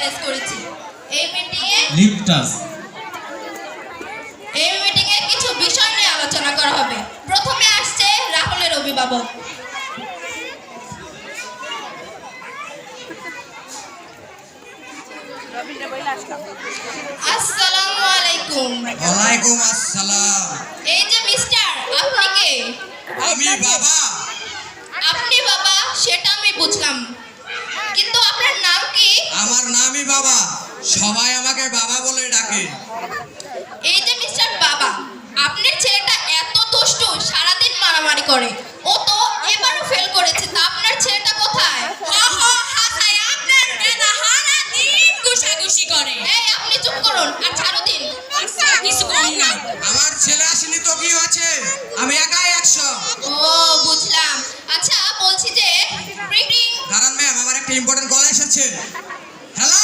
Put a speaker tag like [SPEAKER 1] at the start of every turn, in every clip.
[SPEAKER 1] Arrange করেছি। এই মিটিংয়ে
[SPEAKER 2] লিপটাস
[SPEAKER 1] এই মিটিংয়ে কিছু বিষয় নিয়ে আলোচনা করা হবে। প্রথমে আসছে রাহুলের অভিভাবক। আসসালামু আলাইকুম।
[SPEAKER 3] ওয়ালাইকুম আসসালাম।
[SPEAKER 1] এই যে মিস্টার আপনি কে?
[SPEAKER 3] আমি বাবা।
[SPEAKER 1] আপনি বাবা সেটা আমি বুঝলাম কিন্তু আপনার নাম কি
[SPEAKER 3] আমার নামই বাবা সবাই আমাকে বাবা বলে ডাকে।
[SPEAKER 1] এই যে মিস্টার বাবা আপনার ছেলেটা এত দুষ্টু সারাদিন মারামারি করে। ও তো এবারও ফেল করেছে। তা আপনার ছেলেটা কোথায়? আপনার মেধা হারা দিন গুছাগুছি করে এই আপনি চুপ করুন আর ছাড়ো দিন। কিছু কম না।
[SPEAKER 3] আমার ছেলে আসেনি তো কি হয়েছে? আমি একাই একশো।
[SPEAKER 1] ও বুঝলাম। আচ্ছা বলছি যে
[SPEAKER 3] দাঁড়ান ম্যাম আমার একটা ইম্পর্টেন্ট কল এসেছে। হ্যালো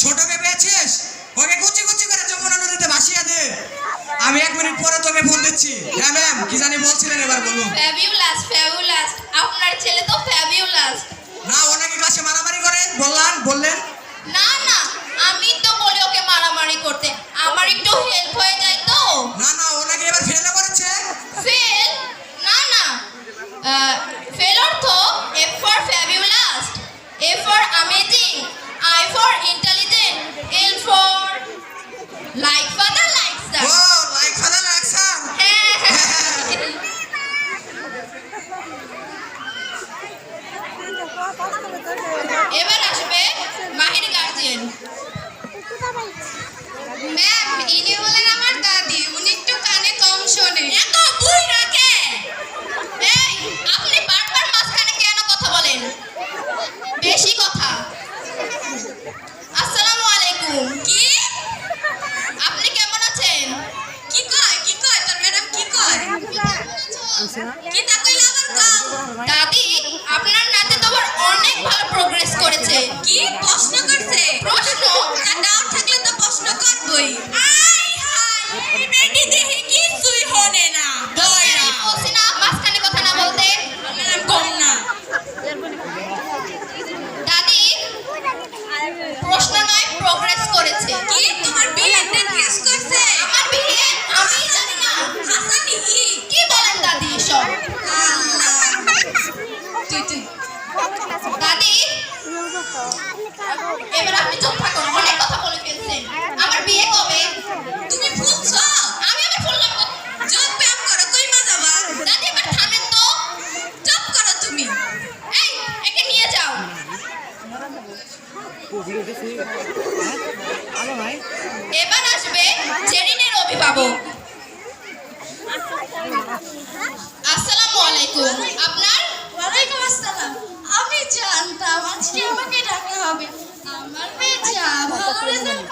[SPEAKER 3] ছোটকে পেয়েছিস ওকে কুচি কুচি করে যমুনা নদীতে ভাসিয়ে দে। আমি এক মিনিট পরে তোকে ফোন দিচ্ছি। হ্যাঁ ম্যাম কি জানি বলছিলেন এবার বলুন।
[SPEAKER 1] ফ্যাবিউলাস ফ্যাবিউলাস আপনার ছেলে তো ফ্যাবিউলাস
[SPEAKER 3] না ও নাকি ক্লাসে মারামারি করে? বললাম বললেন।
[SPEAKER 1] না না আমি তো বলি ওকে মারামারি করতে। আমার একটু হেল্প হয়ে যায় তো।
[SPEAKER 3] না না ও নাকি এবার ফেলে করেছে?
[SPEAKER 1] ফেল না না। ফেল অর্থ F for fabulous A for amazing I for intelligent L for like father like
[SPEAKER 3] O
[SPEAKER 1] sir
[SPEAKER 3] like father action
[SPEAKER 1] এবার আসবে মাহির গার্জিয়ান ম্যাম ইনি হলেন আমার দাদি উনি একটু কানে কম শোনে এত বুই রাখে এই আপনি বারবার মাঝখানে কেন কথা বলেন বেশি কথা আসসালামু আলাইকুম কি আপনি কেমন আছেন? কি কয়? কি কয়? তোর ম্যাডাম কি কয়? কি তা দাদি সব। তুই তুই দাদি এবার আপনি চুপ থাকুন অনেক কথা বলে ফেলছেন। আমার বিয়ে কবে তুমি ফুলছো? আমি আবার ফুললাম কখন? যোগ ব্যায়াম করো কই মা। যাবা দাদি এবার থামেন তো। চুপ করো তুমি। এই একে নিয়ে যাও। এবার আসবে জেরিনের অভিভাবক আসসালামু আলাইকুম আপনার
[SPEAKER 4] ওয়ালাইকুম আসসালাম আমি জানতাম আজকে আমাকে ডাকা হবে। আমার মেয়ে যা ভালো রেজাল্ট